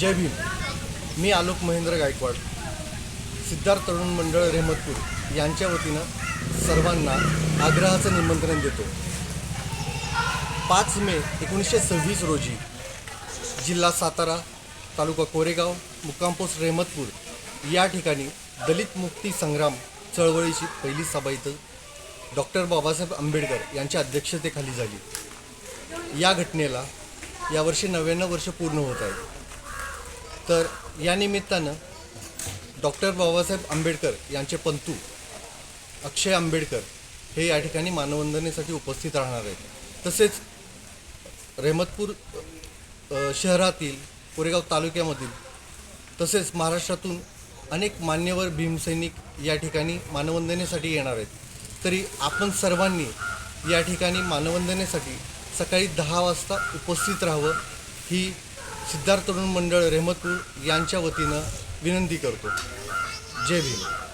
जय भीम. मी आलोक महेंद्र गायकवाड. सिद्धार्थ तरुण मंडळ रेहमतपूर यांच्या वतीनं सर्वांना आग्रहाचं निमंत्रण देतो. पाच मे एकोणीसशे सव्वीस रोजी जिल्हा सातारा तालुका कोरेगाव मुक्काम पोस्ट रेहमतपूर या ठिकाणी दलित मुक्ती संग्राम चळवळीची पहिली सभा इथं डॉक्टर बाबासाहेब आंबेडकर यांच्या अध्यक्षतेखाली झाली. या घटनेला यावर्षी नव्याण्णव वर्ष पूर्ण होत आहेत तर या निमित्तानं डॉक्टर बाबासाहेब आंबेडकर यांचे पंतू अक्षय आंबेडकर हे या ठिकाणी मानवंदनेसाठी उपस्थित राहणार आहेत. तसेच रेहमतपूर शहरातील कोरेगाव तालुक्यामधील तसेच महाराष्ट्रातून अनेक मान्यवर भीमसैनिक या ठिकाणी मानवंदनेसाठी येणार आहेत. तरी आपण सर्वांनी या ठिकाणी मानवंदनेसाठी सकाळी दहा वाजता उपस्थित राहावं ही सिद्धार्थ तरुण मंडळ रेहमतपूर यांच्या वतीनं विनंती करतो. जय भीम.